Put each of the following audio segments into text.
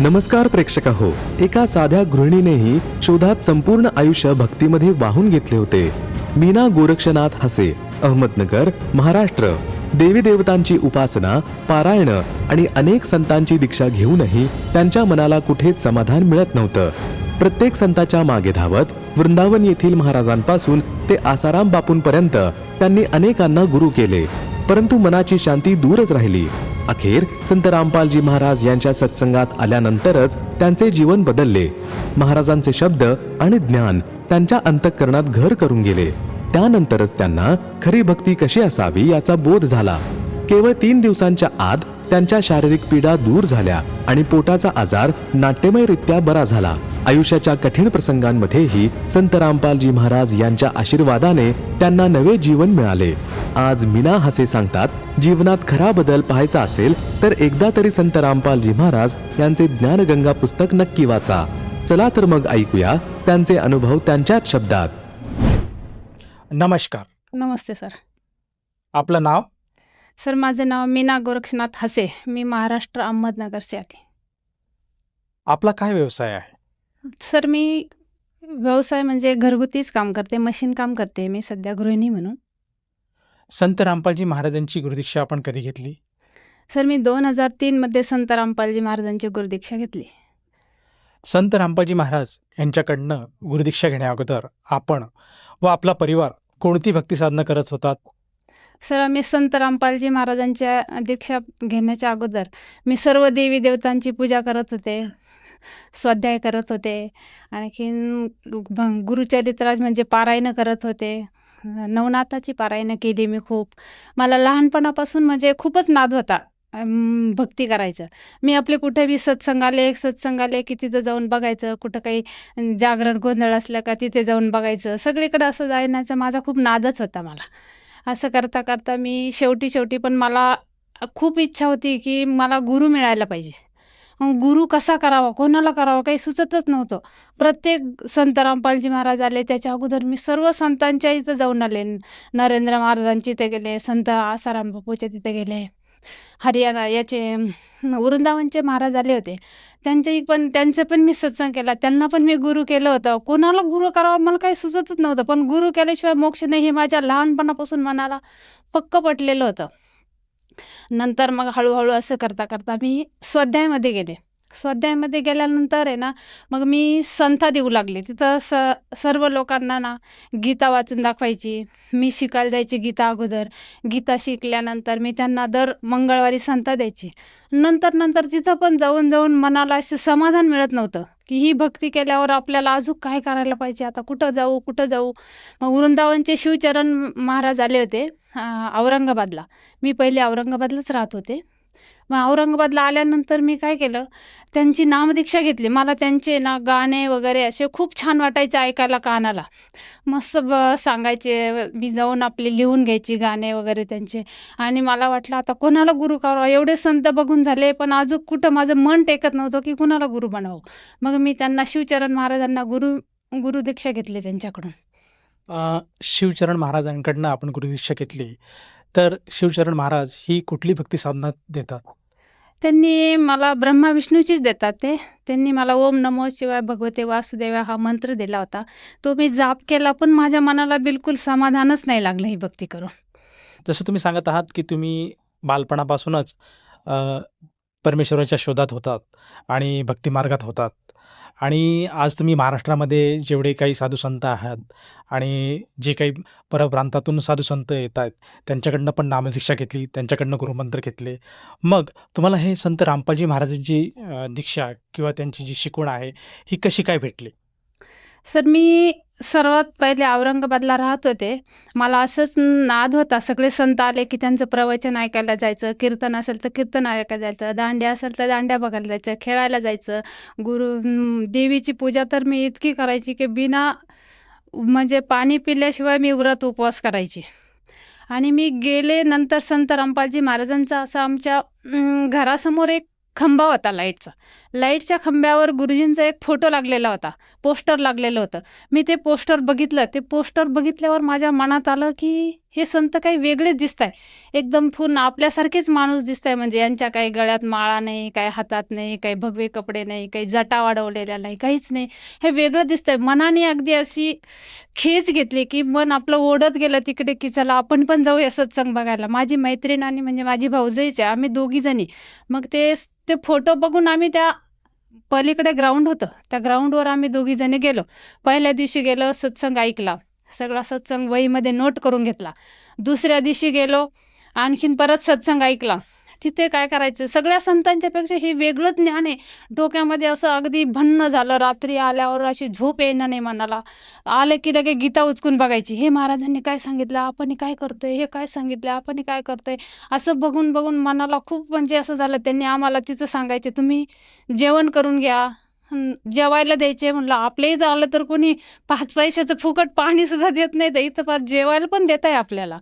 नमस्कार प्रेक्षक हो एका साध्या गृहिणीनेही शोधात संपूर्ण आयुष्य भक्तीमध्ये वाहून घेतले होते. मीना गोरक्षनाथ हसे अहमदनगर महाराष्ट्र. देवी देवतांची उपासना पारायण आणि अनेक संतांची दीक्षा घेऊनही त्यांच्या मनाला कुठेच समाधान मिळत नव्हतं. प्रत्येक संताच्या मागे धावत वृंदावन येथील महाराजांपासून ते आसाराम बापूंपर्यंत त्यांनी अनेकांना गुरु केले. परंतु मनाची शांती दूरच राहिली. अखेर संत रामपालजी महाराज यांच्या सत्संगात आल्यानंतरच त्यांचे जीवन बदलले. महाराजांचे शब्द आणि ज्ञान त्यांच्या अंतःकरणात घर करून गेले. त्यानंतरच त्यांना खरी भक्ती कशी असावी याचा बोध झाला. केवळ तीन दिवसांच्या आत त्यांच्या शारीरिक पीडा दूर झाल्या आणि पोटाचा आजार नाट्यमयरित्या बरा झाला. आयुष्याच्या कठीण प्रसंगांमध्येही संत रामपालजी महाराज यांच्या आशीर्वादाने त्यांना नवे जीवन मिळाले. आज मीना हसे सांगतात जीवनात खरा बदल पाहायचा असेल तर एकदा तरी संत रामपालजी महाराज यांचे ज्ञानगंगा पुस्तक नक्की वाचा. चला तर मग ऐकूया त्यांचे अनुभव त्यांच्याच शब्दात. नमस्कार. नमस्ते सर. आपलं नाव? सर माझं नाव मीना गोरक्षनाथ हसे. मी महाराष्ट्र अहमदनगरचे आहे आपला काय व्यवसाय आहे? सर मी व्यवसाय म्हणजे घरगुतीच काम करते मशीन काम करते. मी सध्या गृहिणी म्हणून. संत रामपालजी महाराजांची गुरुदीक्षा आपण कधी घेतली? सर मी दोन हजार तीनमध्ये संत रामपालजी महाराजांची गुरुदीक्षा घेतली. संत रामपालजी महाराज यांच्याकडनं गुरुदीक्षा घेण्या अगोदर आपण व आपला परिवार कोणती भक्ती साधनं करत होतात? सर आम्ही संत रामपालजी महाराजांच्या दीक्षा घेण्याच्या अगोदर मी सर्व देवी देवतांची पूजा करत होते स्वाध्याय करत होते आणखीन भ- गुरुचरित्राज म्हणजे पारायणं करत होते नवनाथाची पारायणं केली मी खूप. मला लहानपणापासून म्हणजे खूपच नाद होता भक्ती करायचं. मी आपले कुठे बी सत्संगाले सत्संगाले की तिथं जाऊन बघायचं कुठं काही जागरण गोंधळ असलं का तिथे जाऊन बघायचं सगळीकडे असं जाण्याचा माझा खूप नादच होता मला. असं करता करता मी शेवटी शेवटी पण मला खूप इच्छा होती की मला गुरु मिळायला पाहिजे. मग गुरु कसा करावा कोणाला करावा काही सुचतच नव्हतं. प्रत्येक संत रामपालजी महाराज आले त्याच्या अगोदर मी सर्व संतांच्या इथं जाऊन आले. नरेंद्र महाराजांच्या इथे गेले संत आसाराम बापूच्या तिथे गेले. हरियाणा याचे वृंदावनचे महाराज आले होते. त्यांचे पण त्यांचं पण मी सत्संग केला. त्यांना पण मी गुरु केलं होतं. कोणाला गुरु करावं मला काही सुचतच नव्हतं. पण गुरु केल्याशिवाय मोक्ष नाही हे माझ्या लहानपणापासून मनाला पक्क पटलेलं होतं. नंतर मग हळूहळू असं करता करता मी स्वाध्यायामध्ये गेले. स्वाध्यायमध्ये गेल्यानंतर आहे ना मग मी संथा देऊ लागले. तिथं स सर्व लोकांना ना गीता वाचून दाखवायची. मी शिकायला जायची गीता अगोदर. गीता शिकल्यानंतर मी त्यांना दर मंगळवारी संथा द्यायची. नंतर नंतर तिथं पण जाऊन जाऊन मनाला असं समाधान मिळत नव्हतं की ही भक्ती केल्यावर आपल्याला अजून काय करायला पाहिजे? आता कुठं जाऊ कुठं जाऊ? मग वृंदावनचे शिवचरण महाराज आले होते औरंगाबादला. मी पहिले औरंगाबादलाच राहत होते. मग औरंगाबादला आल्यानंतर मी काय केलं? त्यांची नामदीक्षा घेतली. मला त्यांचे ना गाणे वगैरे असे खूप छान वाटायचे ऐकायला कानाला. मस्त ब सांगायचे मी जाऊन आपले लिहून घ्यायची गाणे वगैरे त्यांचे. आणि मला वाटलं आता कोणाला गुरु करावा? एवढे संत बघून झाले पण अजून कुठं माझं मन टेकत नव्हतं की कुणाला गुरु बनावं. मग मी त्यांना शिवचरण महाराजांना गुरु गुरुदीक्षा घेतली त्यांच्याकडून. शिवचरण महाराजांकडनं आपण गुरुदीक्षा घेतली. तर शिवचरण महाराज ही कुठली भक्ती साधना देतात? त्यांनी मला ब्रह्मा विष्णूचीच देतात ते. त्यांनी मला ओम नमो शिवाय भगवते वासुदेवा हा मंत्र दिला होता. तो मी जाप केला पण माझ्या मनाला बिलकुल समाधानच नाही लागलं ही भक्ती करून. जसं तुम्ही सांगत आहात की तुम्ही बालपणापासूनच अ, परमेश्वराच्या शोधात होतात आणि भक्तिमार्गात होतात. आणि आज तुम्ही महाराष्ट्रामध्ये जेवढे काही साधू संत आहात आणि जे काही परप्रांतातून साधू संत येत आहेत त्यांच्याकडनं पण नामशिक्षा घेतली त्यांच्याकडनं गुरुमंत्र घेतले. मग तुम्हाला हे संत रामपालजी महाराजांची दीक्षा किंवा त्यांची जी शिकवण आहे ही कशी काय भेटली? सर मी सर्वात पहिले औरंगाबादला राहत होते मला असंच नाद होता सगळे संत आले की त्यांचं प्रवचन ऐकायला जायचं कीर्तन असेल तर कीर्तन ऐकायला जायचं दांड्या असेल तर दांड्या बघायला जायचं खेळायला जायचं. गुरु देवीची पूजा तर मी इतकी करायची की बिना म्हणजे पाणी पिल्याशिवाय मी व्रत उपवास करायची. आणि मी गेले नंतर संत रामपालजी महाराजांचा असं आमच्या घरासमोर एक खंबा होता लाईटचा. लाईटच्या खांब्यावर गुरुजींचा एक फोटो लागलेला होता. पोस्टर लागलेलं होतं. मी ते पोस्टर बघितलं. ते पोस्टर बघितल्यावर माझ्या मनात आलं की हे संत काही वेगळेच दिसत आहे एकदम पूर्ण आपल्यासारखेच माणूस दिसत आहे म्हणजे यांच्या काही गळ्यात माळा नाही काही हातात नाही काही भगवे कपडे नाही काही जटा वाढवलेल्या नाही काहीच नाही. हे वेगळं दिसतंय. मनाने अगदी अशी खेच घेतली की मन आपलं ओढत गेलं तिकडे की चला आपण पण जाऊया सत्संग बघायला. माझी मैत्रीण आणि म्हणजे माझी भाऊजईच आहे आम्ही दोघी जणी. मग ते ते फोटो बघून आम्ही त्या पलीकडे ग्राउंड होतं. त्या ग्राउंडवर आम्ही दोघी जणी गेलो. पहिल्या दिवशी गेलो सत्संग ऐकला. सगळा सत्संग वहीमध्ये नोट करून घेतला. दुसऱ्या दिवशी गेलो आणखीन परत सत्संग ऐकला. तिथे काय करायचं? सगळ्या संतांच्या पेक्षा हे वेगळं ज्ञान आहे. डोक्यामध्ये असं अगदी भन्न झालं रात्री आल्यावर अशी झोप येणं नाही मनाला. आलं की लगे गीता उचकून बघायची. हे महाराजांनी काय सांगितलं? आपण काय करतोय? हे काय सांगितलं? आपण काय करतोय? असं बघून बघून मनाला खूप म्हणजे असं झालं त्यांनी आम्हाला तिचं सांगायचे तुम्ही जेवण करून घ्या. जेवायला द्यायचे. म्हणलं आपल्याही आलं तर कोणी पाच पैशाचं फुकट पाणी सुद्धा देत नाही तर इथं पाच जेवायला पण देत आहे आपल्याला.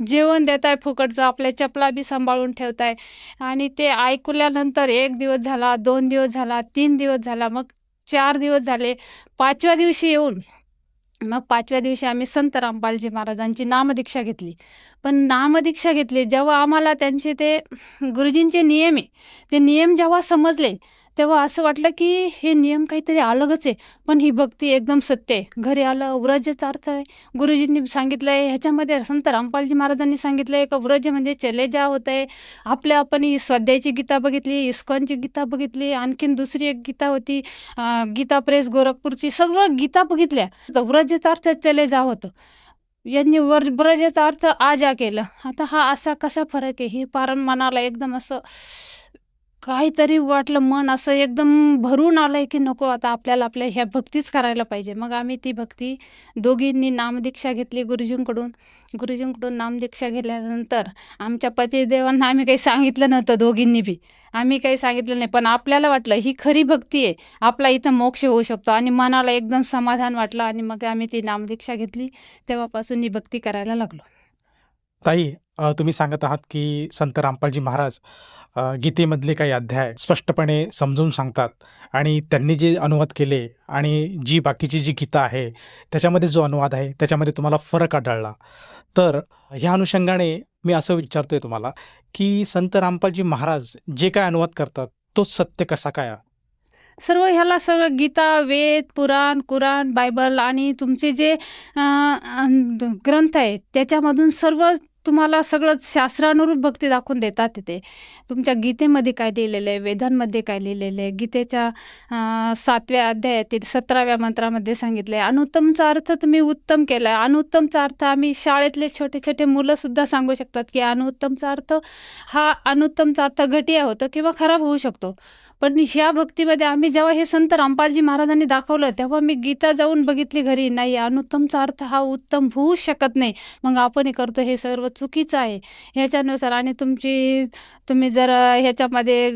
जेवण देत आहे फुकटचं आपल्या चपला बी सांभाळून ठेवत आहे आणि ते ऐकल्यानंतर एक दिवस झाला दोन दिवस झाला तीन दिवस झाला मग चार दिवस झाले. पाचव्या दिवशी येऊन मग पाचव्या दिवशी आम्ही संत रामपालजी महाराजांची नामदीक्षा घेतली. पण नामदीक्षा घेतली जेव्हा आम्हाला त्यांचे ते गुरुजींचे नियम आहे ते नियम जेव्हा समजले तेव्हा असं वाटलं की हे नियम काहीतरी अलगच आहे. पण ही भक्ती एकदम सत्य आहे. घरी आलं व्रजचा अर्थ आहे. गुरुजींनी सांगितलं आहे ह्याच्यामध्ये संत रामपालजी महाराजांनी सांगितलं आहे का व्रज म्हणजे चले जा होत आहे. आपल्या आपण ही स्वाध्यायची गीता बघितली इस्कॉनची गीता बघितली आणखीन दुसरी एक गीता होती गीता प्रेस गोरखपूरची सगळं गीता बघितल्या. तर व्रजेचा अर्थ चले जा होतं. यांनी वर व्रजेचा अर्थ आजा केलं. आता हा असा कसा फरक आहे? हे पार मनाला एकदम असं काहीतरी वाटलं मन असं एकदम भरून आलंय की नको आता आपल्याला आपल्या ह्या भक्तीच करायला पाहिजे. मग आम्ही ती भक्ती दोघींनी नामदीक्षा घेतली गुरुजींकडून. गुरुजींकडून नामदीक्षा घेतल्यानंतर आमच्या पतिदेवांना आम्ही काही सांगितलं नव्हतं दोघींनी बी. आम्ही काही सांगितलं नाही. पण आपल्याला वाटलं ही खरी भक्ती आहे. आपला इथं मोक्ष होऊ शकतो. आणि मनाला एकदम समाधान वाटलं आणि मग आम्ही ती नामदीक्षा घेतली. तेव्हापासून ही भक्ती करायला लागलो. ताई तुम्ही सांगत आहात की संत रामपालजी महाराज गीतेमधले काही अध्याय स्पष्टपणे समजून सांगतात आणि त्यांनी जे अनुवाद केले आणि जी बाकीची जी गीता आहे त्याच्यामध्ये जो अनुवाद आहे त्याच्यामध्ये तुम्हाला फरक आढळला. तर ह्या अनुषंगाने मी असं विचारतोय तुम्हाला की संत रामपालजी महाराज जे काय अनुवाद करतात तोच सत्य कसा काय? सर्व ह्याला सर्व गीता वेद पुराण कुराण बायबल आणि तुमचे जे ग्रंथ आहेत त्याच्यामधून सर्व तुम्हाला सगळं शास्त्रानुरूप भक्ती दाखवून देतात तिथे तुमच्या गीतेमध्ये काय लिहिलेलं आहे वेदांमध्ये काय लिहिलेलं आहे? गीतेच्या सातव्या अध्यायातील सतराव्या मंत्रामध्ये सांगितलं आहे अनुत्तमचा अर्थ तुम्ही उत्तम केला आहे अनुत्तमचा अर्थ आम्ही शाळेतले छोटे छोटे मुलंसुद्धा सांगू शकतात की अनुत्तमचा अर्थ हा अनुत्तमचा अर्थ घटिया होतो किंवा खराब होऊ शकतो. पण ह्या भक्तीमध्ये आम्ही जेव्हा हे संत रामपालजी महाराजांनी दाखवलं तेव्हा मी गीता जाऊन बघितली घरी. नाही अनुत्तमचा अर्थ हा उत्तम होऊ शकत नाही. मग आपण हे करतो हे सर्व चुकीचं आहे. ह्याच्यानुसार आणि तुमची तुम्ही जर ह्याच्यामध्ये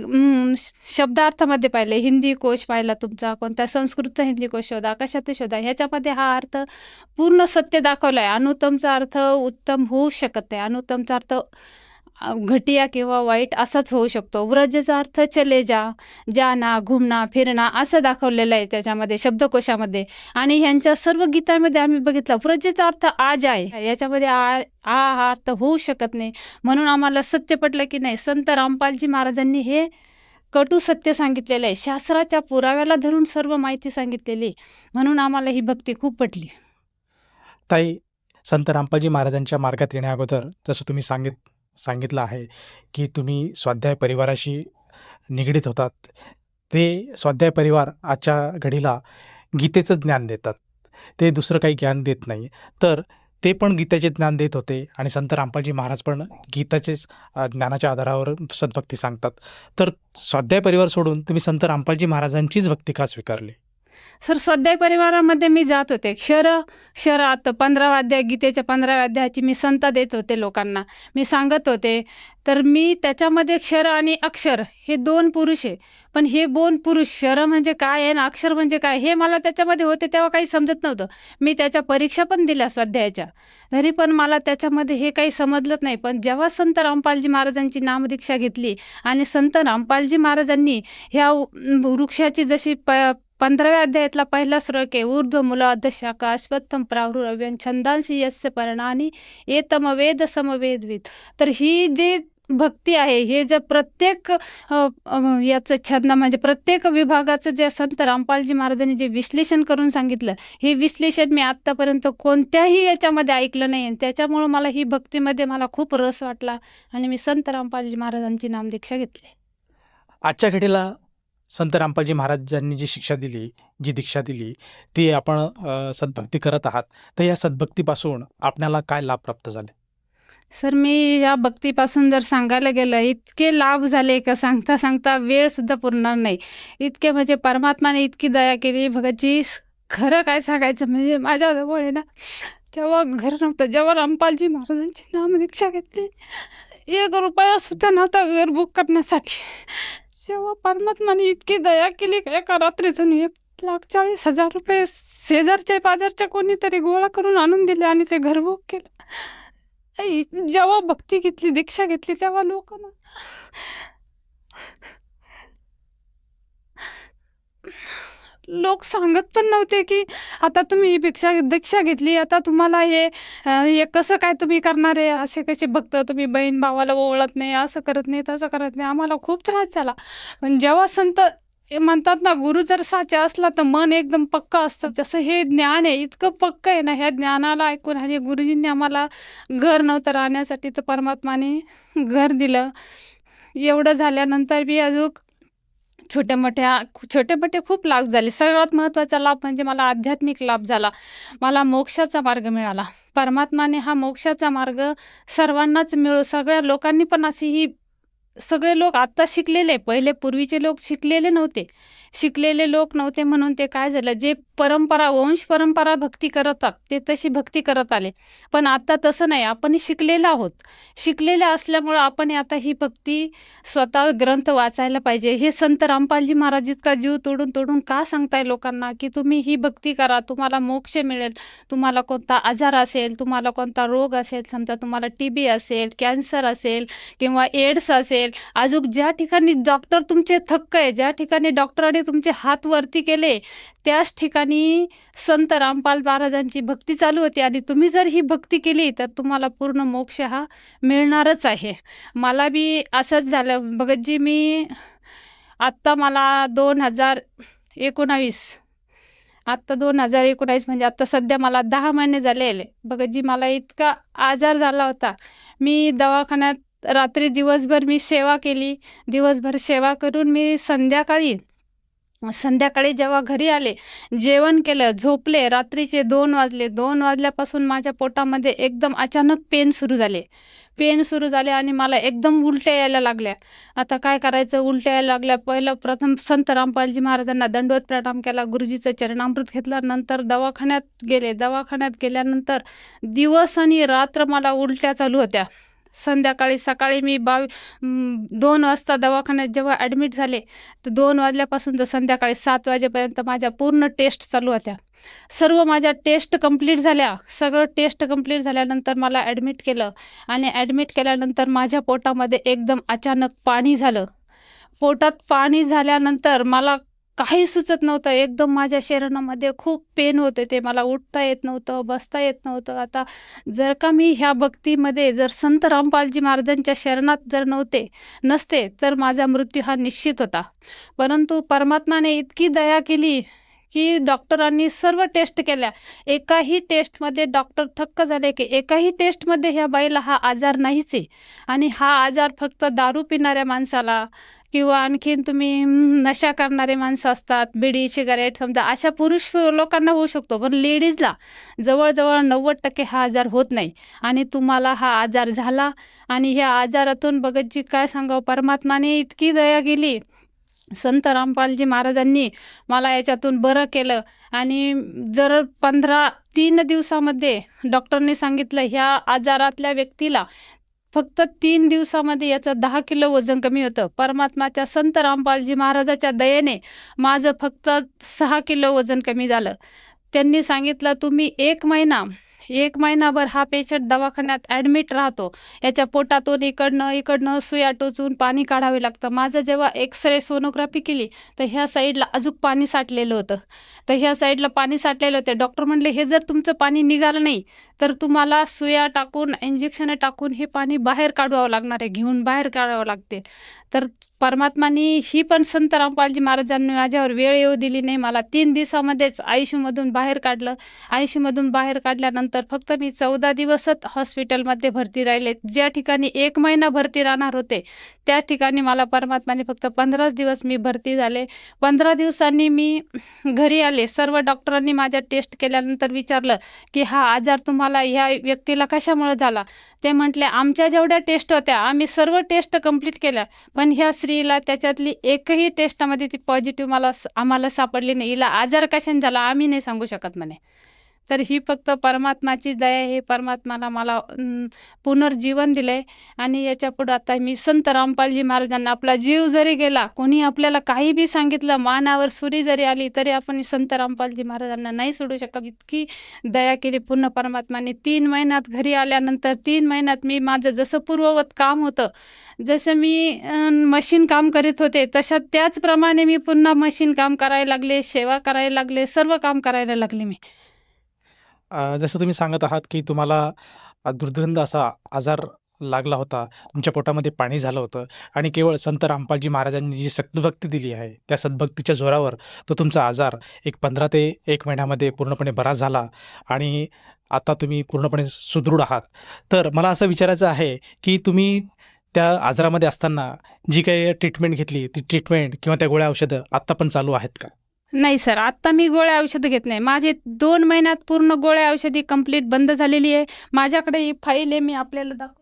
शब्दार्थामध्ये पाहिले हिंदी कोश पाहिला तुमचा कोणत्या संस्कृतचा हिंदी कोश शोधा कशात शोधा ह्याच्यामध्ये हा अर्थ पूर्ण सत्य दाखवला आहे अनुत्तमचा अर्थ उत्तम होऊ शकत नाही. अनुत्तमचा अर्थ घटिया किंवा वाईट असाच होऊ शकतो. व्रजचा अर्थ चले जा जाना घुमना फिरणा असं दाखवलेलं आहे त्याच्यामध्ये शब्दकोशामध्ये. आणि ह्यांच्या सर्व गीतांमध्ये आम्ही बघितलं व्रजचा अर्थ आज आहे. याच्यामध्ये आ आ हा अर्थ होऊ शकत नाही. म्हणून आम्हाला सत्य पटलं की नाही. संत रामपालजी महाराजांनी हे कटू सत्य सांगितलेलं आहे. शास्त्राच्या पुराव्याला धरून सर्व माहिती सांगितलेली आहे. म्हणून आम्हाला ही भक्ती खूप पटली. ताई संत रामपालजी महाराजांच्या मार्गात येण्या अगोदर जसं तुम्ही सांगित सांगितलं आहे की तुम्ही स्वाध्याय परिवाराशी निगडीत होतात. ते स्वाध्याय परिवार आजच्या घडीला गीतेचं ज्ञान देतात. ते दुसरं काही ज्ञान देत नाही. तर ते पण गीतेचे ज्ञान देत होते आणि संत रामपालजी महाराज पण गीताचेच ज्ञानाच्या आधारावर सद्भक्ती सांगतात. तर स्वाध्याय परिवार सोडून तुम्ही संत रामपालजी महाराजांचीच भक्ती का स्वीकारली? सर स्वाध्याय परिवारामध्ये मी जात होते. क्षर शरात पंधरा अध्याय गीतेच्या पंधरा अध्यायाची मी संत देत होते लोकांना. मी सांगत होते तर मी त्याच्यामध्ये क्षर आणि अक्षर हे दोन पुरुष आहे. पण हे दोन पुरुष शर म्हणजे काय आहे ना अक्षर म्हणजे काय हे मला त्याच्यामध्ये होते तेव्हा काही समजत नव्हतं. मी त्याच्या परीक्षा पण दिल्या स्वाध्यायाच्या. तरी पण मला त्याच्यामध्ये हे काही समजलं नाही. पण जेव्हा संत रामपालजी महाराजांची नामदीक्षा घेतली आणि संत रामपालजी महाराजांनी ह्या वृक्षाची जशी प पंधराव्या अध्यायातला पहिला श्लोक आहे ऊर्ध्व मुला शाखा अश्वत्थम प्रावृव्यन छंदांशी यस्य पर्णानी एतम वेद समवेदविद तर ही जी भक्ती आहे हे जे प्रत्येक याचं छंद म्हणजे प्रत्येक विभागाचं जे संत रामपालजी महाराजांनी जे विश्लेषण करून सांगितलं हे विश्लेषण मी आत्तापर्यंत कोणत्याही याच्यामध्ये ऐकलं नाही आणि त्याच्यामुळं मला ही भक्तीमध्ये मला खूप रस वाटला आणि मी संत रामपालजी महाराजांची नामदीक्षा घेतली. आजच्या घडीला संत रामपालजी महाराजांनी जी शिक्षा दिली जी दीक्षा दिली ती आपण सद्भक्ती करत आहात. तर या सद्भक्तीपासून आपल्याला काय लाभ प्राप्त झाले? सर मी या भक्तीपासून जर सांगायला गेलं इतके लाभ झाले का सांगता सांगता वेळ सुद्धा पुरणार नाही. इतके म्हणजे परमात्माने इतकी दया केली. भगतजी खरं काय सांगायचं म्हणजे माझ्याजवळ आहे ना जेव्हा घर नव्हतं जेव्हा रामपालजी महाराजांची नामदीक्षा घेतली एक रुपया सुद्धा नव्हता घर बुक करण्यासाठी. जेव्हा परमात्माने इतकी दया केली का एका रात्रीतून एक लाख चाळीस हजार रुपये शेजारच्या पाजारच्या कोणीतरी गोळा करून आणून दिले आणि ते घरभोग केलं. जेव्हा भक्ती घेतली दीक्षा घेतली तेव्हा लोक ना लोक सांगत पण नव्हते की आता तुम्ही ही भिक्षा दीक्षा घेतली आता तुम्हाला हे हे कसं काय तुम्ही करणार आहे? असे कसे भक्त तुम्ही बहीण भावाला ओळत नाही असं करत नाही तसं करत नाही. आम्हाला खूप त्रास झाला. पण जेव्हा संत हे म्हणतात ना गुरु जर साचा असला तर मन एकदम पक्क असतं. जसं हे ज्ञान आहे इतकं पक्क आहे ना ह्या ज्ञानाला ऐकून आणि गुरुजींनी आम्हाला घर नव्हतं राहण्यासाठी तर परमात्माने घर दिलं. एवढं झाल्यानंतर बी अजून छोट्या मोठ्या छोटे मोठे खूप लाभ झाले. सर्वात महत्त्वाचा लाभ म्हणजे मला आध्यात्मिक लाभ झाला. मला मोक्षाचा मार्ग मिळाला. परमात्माने हा मोक्षाचा मार्ग सर्वांनाच मिळो सगळ्या लोकांनी पण अशी ही सगळे लोक आत्ता शिकलेले पहिले पूर्वीचे लोक शिकलेले नव्हते. शिकलेले लोक नव्हते म्हणून ते काय झालं? जे परंपरा वंश परंपरा भक्ती करतात ते तशी भक्ती करत आले. पण आता तसं नाही. आपण शिकलेलं आहोत. शिकलेले असल्यामुळं आपण आता ही भक्ती स्वतः ग्रंथ वाचायला पाहिजे. हे संत रामपालजी महाराज इतका जीव तोडून तोडून का सांगताय लोकांना की तुम्ही ही भक्ती करा? तुम्हाला मोक्ष मिळेल. तुम्हाला कोणता आजार असेल तुम्हाला कोणता रोग असेल समजा तुम्हाला टी बी असेल कॅन्सर असेल किंवा एड्स असेल अजून ज्या ठिकाणी डॉक्टर तुमचे थक्क आहे ज्या ठिकाणी डॉक्टरांनी तुमचे हात वरती केले त्याच ठिकाणी संत रामपाल महाराजांची भक्ती चालू होती. आणि तुम्ही जर ही भक्ती केली तर तुम्हाला पूर्ण मोक्ष हा मिळणारच आहे. मला बी असंच झालं. भगतजी मी आत्ता मला दोन हजार एकोणावीस आत्ता दोन हजार एकोणावीस म्हणजे आत्ता सध्या मला दहा महिने झालेले भगतजी मला इतका आजार झाला होता. मी दवाखान्यात रात्री दिवसभर मी सेवा केली. दिवसभर सेवा करून मी संध्याकाळी संध्याकाळी जेव्हा घरी आले जेवण केलं झोपले रात्रीचे दोन वाजले. दोन वाजल्यापासून माझ्या पोटामध्ये एकदम अचानक पेन सुरू झाले. पेन सुरू झाले आणि मला एकदम उलट्या यायला लागल्या. आता काय करायचं? उलट्या यायला लागल्या. पहिलं प्रथम संत रामपालजी महाराजांना दंडवत प्रणाम केला. गुरुजीचं चरणामृत घेतलं. नंतर दवाखान्यात गेले. दवाखान्यात गेल्यानंतर दिवस आणि रात्र मला उलट्या चालू होत्या. संध्याकाळी सकाळी मी बावी दोन वाजता दवाखान्यात जेव्हा ॲडमिट झाले तर दोन वाजल्यापासून तर संध्याकाळी सात वाजेपर्यंत माझ्या पूर्ण टेस्ट चालू होत्या. सर्व माझ्या टेस्ट कंप्लीट झाल्या. सगळं टेस्ट कंप्लीट झाल्यानंतर मला ॲडमिट केलं आणि ॲडमिट केल्यानंतर माझ्या पोटामध्ये एकदम अचानक पाणी झालं. पोटात पाणी झाल्यानंतर मला काही सुचत नव्हतं. एकदम माझ्या शरीरामध्ये खूप पेन होते ते. मला उठता येत नव्हतं बसता येत नव्हतं. आता जर का मी ह्या भक्तीमध्ये जर संत रामपालजी महाराजांच्या शरणात जर नव्हते नसते तर माझा मृत्यू हा निश्चित होता. परंतु परमात्माने इतकी दया केली की डॉक्टरांनी सर्व टेस्ट केल्या. एकाही टेस्टमध्ये डॉक्टर थक्क झाले की एकाही टेस्टमध्ये ह्या बाईला हा आजार नाहीच आहे. आणि हा आजार फक्त दारू पिणाऱ्या माणसाला किंवा आणखीन तुम्ही नशा करणारे माणसं असतात बिडी सिगारेट समजा अशा पुरुष लोकांना होऊ शकतो. पण लेडीजला जवळजवळ नव्वद टक्के हा आजार होत नाही. आणि तुम्हाला हा आजार झाला आणि ह्या आजारातून भगतजी काय सांगावं परमात्माने इतकी दया केली संत रामपालजी महाराजांनी मला याच्यातून बरं केलं. आणि जर पंधरा तीन दिवसामध्ये डॉक्टरने सांगितलं ह्या आजारातल्या व्यक्तीला फक्त तीन दिवसामध्ये याचं दहा किलो वजन कमी होतं. परमात्माच्या संत रामपालजी महाराजाच्या दयेने माझं फक्त सहा किलो वजन कमी झालं. त्यांनी सांगितलं तुम्ही एक महिना एक महिनाभर हा पेशंट दवाखान्यात ॲडमिट राहतो. याच्या पोटातून इकडनं इकडनं सुया टोचून पाणी काढावे लागतं. माझं जेव्हा एक्सरे सोनोग्राफी केली तर ह्या साईडला अजून पाणी साठलेलं होतं. तर ह्या साईडला पाणी साठलेलं होतं. डॉक्टर म्हणले हे जर तुमचं पाणी निघालं नाही तर तुम्हाला सुया टाकून इंजेक्शनं टाकून हे पाणी बाहेर काढवावं लागणार आहे. घेऊन बाहेर काढावं लागते. तर परमात्माने ही पण संत रामपालजी महाराजांनी माझ्यावर वेळ येऊ दिली नाही. मला तीन दिवसामध्येच आयुष्यमधून बाहेर काढलं. आयुष्यमधून बाहेर काढल्यानंतर फक्त मी चौदा दिवसच हॉस्पिटलमध्ये भरती राहिले. ज्या ठिकाणी एक महिना भरती राहणार होते त्या ठिकाणी मला परमात्माने फक्त पंधराच दिवस मी भरती झाले. पंधरा दिवसांनी मी घरी आले. सर्व डॉक्टरांनी माझ्या टेस्ट केल्यानंतर विचारलं की हा आजार तुम्हाला ह्या व्यक्तीला कशामुळे झाला? ते म्हटले आमच्या जेवढ्या टेस्ट होत्या आम्ही सर्व टेस्ट कंप्लीट केल्या. पण ह्या स्त्रीला त्याच्यातली एकही टेस्टमध्ये ती पॉझिटिव्ह मला आम्हाला सापडली नाही. हिला आजार कशाने झाला आम्ही नाही सांगू शकत म्हणे. तर ही फक्त परमात्माची दया हे परमात्माला मला पुनर्जीवन दिलं आहे आणि याच्या पुढं आता मी संत रामपालजी महाराजांना आपला जीव जरी गेला कोणी आपल्याला काही बी सांगितलं मानावर सुरी जरी आली तरी आपण संत रामपालजी महाराजांना नाही सोडू शकत. इतकी दया केली पूर्ण परमात्माने. तीन महिन्यात घरी आल्यानंतर तीन महिन्यात मी माझं जसं पूर्ववत काम होतं जसं मी मशीन काम करीत होते तशा त्याचप्रमाणे मी पुन्हा मशीन काम करायला लागले सेवा करायला लागले सर्व काम करायला लागले मी. अ, जसं तुम्ही सांगत आहात की तुम्हाला अ, दुर्गंध असा आजार लागला होता तुमच्या पोटामध्ये पाणी झालं होतं आणि केवळ संत रामपालजी महाराजांनी जी सद्भक्ती दिली आहे त्या सद्भक्तीच्या जोरावर तो तुमचा आजार एक पंधरा ते एक महिन्यामध्ये पूर्णपणे बरा झाला आणि आता तुम्ही पूर्णपणे सुदृढ आहात. तर मला असं विचारायचं आहे की तुम्ही त्या आजारामध्ये असताना जी काही ट्रीटमेंट घेतली ती ट्रीटमेंट किंवा त्या गोळ्या औषधं आत्ता पण चालू आहेत का? नाही सर आत्ता मी गोळ्या औषधं घेत नाही. माझे दोन महिन्यात पूर्ण गोळ्या औषधी कंप्लीट बंद झालेली आहे. माझ्याकडे ही फाईल आहे मी आपल्याला दाखव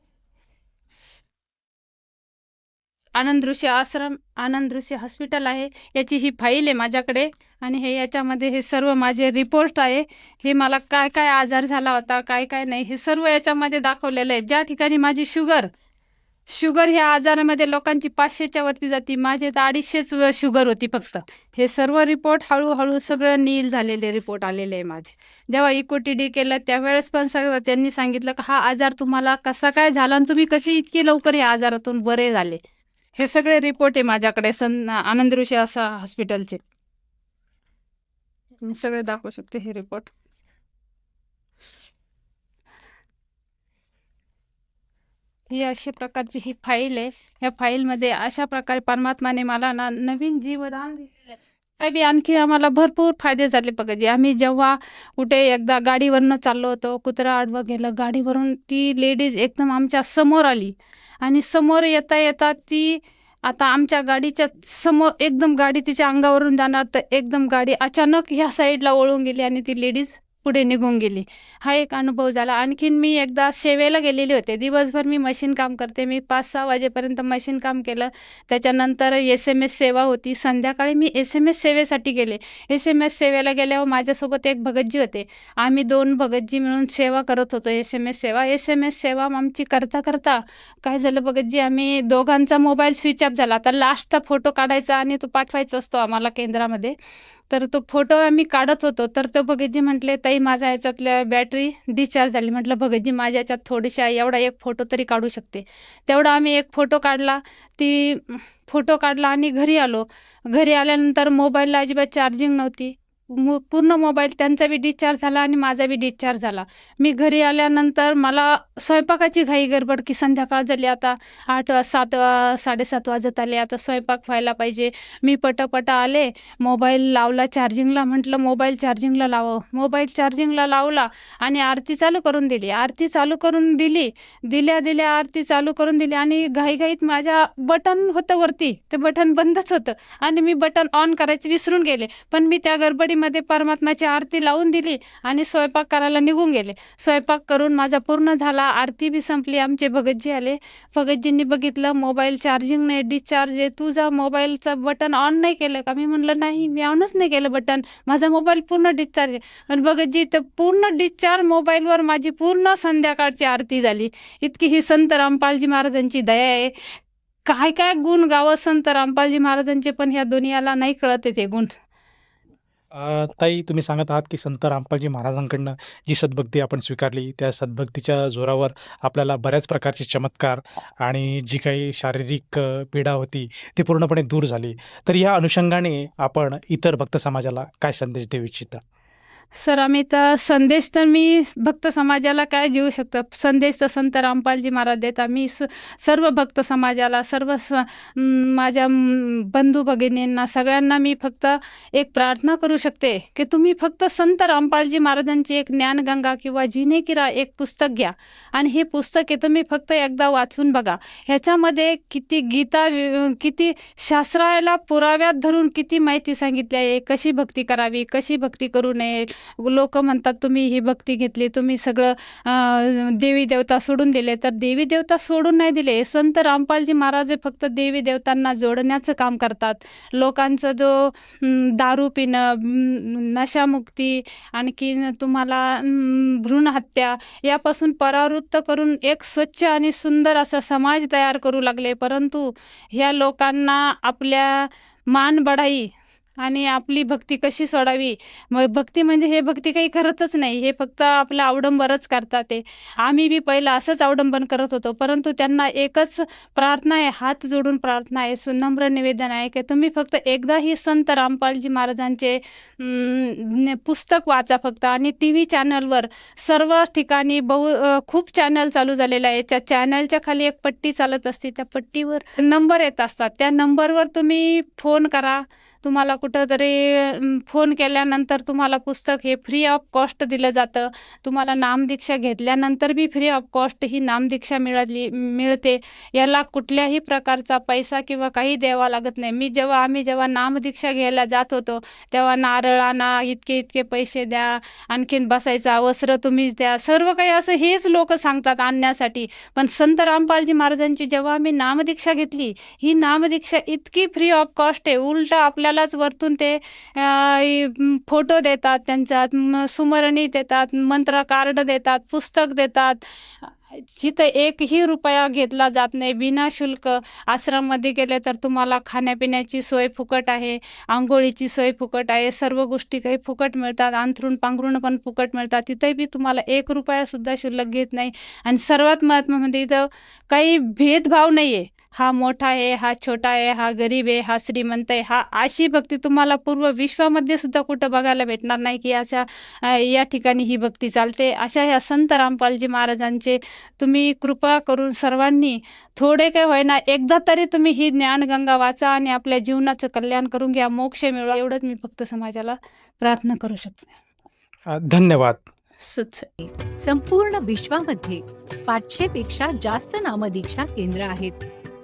आनंद ऋषी आश्रम आनंद ऋषी हॉस्पिटल आहे. याची ही फाईल आहे माझ्याकडे आणि हे याच्यामध्ये हे सर्व माझे रिपोर्ट आहे. हे मला काय काय आजार झाला होता काय काय नाही हे सर्व याच्यामध्ये दाखवलेलं आहे. ज्या ठिकाणी माझी शुगर शुगर ह्या आजारामध्ये लोकांची पाचशेच्या वरती जाते. माझे तर अडीचशेच शुगर होती फक्त. हे सर्व रिपोर्ट हळूहळू सगळं नील झालेले रिपोर्ट आलेले आहे माझे. जेव्हा इको टी डी केलं त्यावेळेस पण सगळं त्यांनी सांगितलं की हा आजार तुम्हाला कसा काय झाला आणि तुम्ही कशी इतकी लवकर या आजारातून बरे झाले? हे सगळे रिपोर्ट आहे माझ्याकडे. सन आनंद ऋषी असा हॉस्पिटलचे मी सगळे दाखवू शकते हे रिपोर्ट ही अशा प्रकारची ही फाईल आहे. या फाईलमध्ये अशा प्रकारे परमात्माने मला ना नवीन जीवदान दिलेलं बी आणखी आम्हाला भरपूर फायदे झाले बघा जे. आम्ही जेव्हा कुठे एकदा गाडीवरनं चाललो होतो कुत्रा आडवं गेलं गाडीवरून ती लेडीज एकदम आमच्यासमोर आली. आणि समोर येता येता ती आता आमच्या गाडीच्या समोर एकदम गाडी तिच्या अंगावरून जाणार तर एकदम गाडी अचानक ह्या साईडला वळून गेली आणि ती लेडीज पुढे निघून गेली. हा एक अनुभव झाला. आणखीन मी एकदा सेवेला गेलेले होते. दिवसभर मी मशीन काम करते. मी पाच सहा वाजेपर्यंत मशीन काम केलं. त्याच्यानंतर एस एम एस सेवा होती. संध्याकाळी मी एस एम एस सेवेसाठी गेले. एस एम एस सेवेला गेल्यावर माझ्यासोबत एक भगतजी होते. आम्ही दोन भगतजी मिळून सेवा करत होतो एस एम एस सेवा. एस एम एस सेवा आमची करता करता काय झालं भगतजी? आम्ही दोघांचा मोबाईल स्विच ऑफ झाला. आता लास्टचा फोटो काढायचा आणि तो पाठवायचा असतो आम्हाला केंद्रामध्ये. तर तो फोटो आम्ही काढत होतो. तर तो भगतजी म्हटले ताई माझ्या याच्यातल्या बॅटरी डिस्चार्ज झाली. म्हटलं भगतजी माझ्या याच्यात थोडीशा आहे एवढा एक फोटो तरी काढू शकते. तेवढा आम्ही एक फोटो काढला. ती फोटो काढला आणि घरी आलो. घरी आल्यानंतर मोबाईलला अजिबात चार्जिंग नव्हती. पूर्ण मोबाईल त्यांचा बी डिस्चार्ज झाला आणि माझा बी डिस्चार्ज झाला. मी घरी आल्यानंतर मला स्वयंपाकाची घाई गडबड की संध्याकाळ झाली आता आठ सात साडेसात वाजत आले. आता स्वयंपाक व्हायला पाहिजे. मी पटापटा आले. मोबाईल लावला चार्जिंगला म्हटलं मोबाईल चार्जिंगला लावं. मोबाईल चार्जिंगला लावला आणि आरती चालू करून दिली. आरती चालू करून दिली. दिल्या दिल्या आरती चालू करून दिली आणि घाईघाईत माझ्या बटन होतं वरती. ते बटन बंदच होतं आणि मी बटन ऑन करायचं विसरून गेले. पण मी त्या आरतीमध्ये परमात्माची आरती लावून दिली आणि स्वयंपाक करायला निघून गेले. स्वयंपाक करून माझा पूर्ण झाला. आरती बी संपली आमचे भगतजी आले. भगतजींनी बघितलं मोबाईल चार्जिंग नाही डिस्चार्ज आहे. तुझा मोबाईलचं बटन ऑन नाही केलं का? मी म्हणलं नाही मी ऑनच नाही केलं बटन माझा मोबाईल पूर्ण डिस्चार्ज आहे. पण भगतजी तर पूर्ण डिस्चार्ज मोबाईलवर माझी पूर्ण संध्याकाळची आरती झाली. इतकी ही संत रामपालजी महाराजांची दया आहे. काय काय गुण गावं संत रामपालजी महाराजांचे पण ह्या दुनियाला नाही कळत आहे ते गुण. अ, ताई तुम्ही सांगत आहात की संत रामपालजी महाराजांकडनं जी सद्भक्ती आपण स्वीकारली त्या सद्भक्तीच्या जोरावर आपल्याला बऱ्याच प्रकारचे चमत्कार आणि जी काही शारीरिक अ, पीडा होती ती पूर्णपणे दूर झाली. तर या अनुषंगाने आपण इतर भक्त समाजाला काय संदेश देऊ इच्छिता? सर आम्ही तर संदेश तर मी भक्त समाजाला काय देऊ शकतो? संदेश तर संत रामपालजी महाराज देत आम्ही स सर्व भक्त समाजाला सर्व स माझ्या बंधू भगिनींना सगळ्यांना मी फक्त एक प्रार्थना करू शकते की तुम्ही फक्त संत रामपालजी महाराजांची एक ज्ञानगंगा किंवा जिने किरा एक पुस्तक घ्या. आणि हे पुस्तक आहे तुम्ही फक्त एकदा वाचून बघा. ह्याच्यामध्ये किती गीता किती शास्त्राला पुराव्यात धरून किती माहिती सांगितली आहे? कशी भक्ती करावी? कशी भक्ती करू नये? लोक म्हणतात तुम्ही ही भक्ती घेतली तुम्ही सगळं देवी देवता सोडून दिले. तर देवी देवता सोडून नाही दिले. संत रामपालजी महाराज हे फक्त देवी देवतांना जोडण्याचं काम करतात. लोकांचं जो दारू पिणं नशामुक्ती आणखीन तुम्हाला भ्रूणहत्या यापासून परावृत्त करून एक स्वच्छ आणि सुंदर असा समाज तयार करू लागले. परंतु ह्या लोकांना आपल्या मान बढाई आणि आपली भक्ती कशी सोडावी? मग भक्ती म्हणजे हे भक्ती काही करतच नाही. हे फक्त आपलं अवडंबरच करतात ते. आम्ही बी पहिलं असंच अवडंबन करत होतो. परंतु त्यांना एकच प्रार्थना आहे हात जोडून प्रार्थना आहे सुनम्र निवेदन आहे की तुम्ही फक्त एकदा ही संत रामपालजी महाराजांचे पुस्तक वाचा फक्त. आणि टी व्ही चॅनलवर सर्व ठिकाणी बहु खूप चॅनल चालू झालेलं आहे. त्या चॅनलच्या खाली एक पट्टी चालत असते. त्या पट्टीवर नंबर येत असतात. त्या नंबरवर तुम्ही फोन करा. तुम्हाला कुठंतरी फोन केल्यानंतर तुम्हाला पुस्तक हे फ्री ऑफ कॉस्ट दिलं जातं. तुम्हाला नामदीक्षा घेतल्यानंतर बी फ्री ऑफ कॉस्ट ही नामदीक्षा मिळाली मिळते. याला कुठल्याही प्रकारचा पैसा किंवा काही द्यावा लागत नाही. मी जेव्हा आम्ही जेव्हा नामदीक्षा घ्यायला जात होतो तेव्हा नारळांना इतके इतके पैसे द्या आणखीन बसायचा वस्त्र तुम्हीच द्या. सर्व काही असं हेच लोक सांगतात आणण्यासाठी. पण संत रामपालजी महाराजांची जेव्हा आम्ही नामदीक्षा घेतली ही नामदीक्षा इतकी फ्री ऑफ कॉस्ट आहे. उलट आपल्यालाच वरतून ते फोटो देतात त्यांच्यात सुमरणी देतात मंत्र कार्ड देतात पुस्तक देतात. जिथं एकही रुपया घेतला जात नाही विनाशुल्क आश्रममध्ये गेले तर तुम्हाला खाण्यापिण्याची सोय फुकट आहे आंघोळीची सोय फुकट आहे सर्व गोष्टी काही फुकट मिळतात अंथरूण पांघरूण पण फुकट मिळतात. तिथेही बी तुम्हाला एक रुपयासुद्धा शुल्क घेत नाही. आणि सर्वात महत्त्व म्हणजे इथं काही भेदभाव नाही आहे हा मोठा आहे हा छोटा आहे हा गरीब आहे हा श्रीमंत आहे हा अशी भक्ती तुम्हाला पूर्व विश्वामध्ये सुद्धा कुठं बघायला भेटणार नाही की अशा या ठिकाणी ही भक्ती चालते. अशा ह्या संत रामपालजी महाराजांचे तुम्ही कृपा करून सर्वांनी थोडे काय होईना एकदा तरी तुम्ही ही ज्ञानगंगा वाचा आणि आपल्या जीवनाचं कल्याण करून घ्या मोक्ष मिळवा एवढंच मी फक्त समाजाला प्रार्थना करू शकते. धन्यवाद. सुच संपूर्ण विश्वामध्ये पाचशे पेक्षा जास्त नामदीक्षा केंद्र आहेत.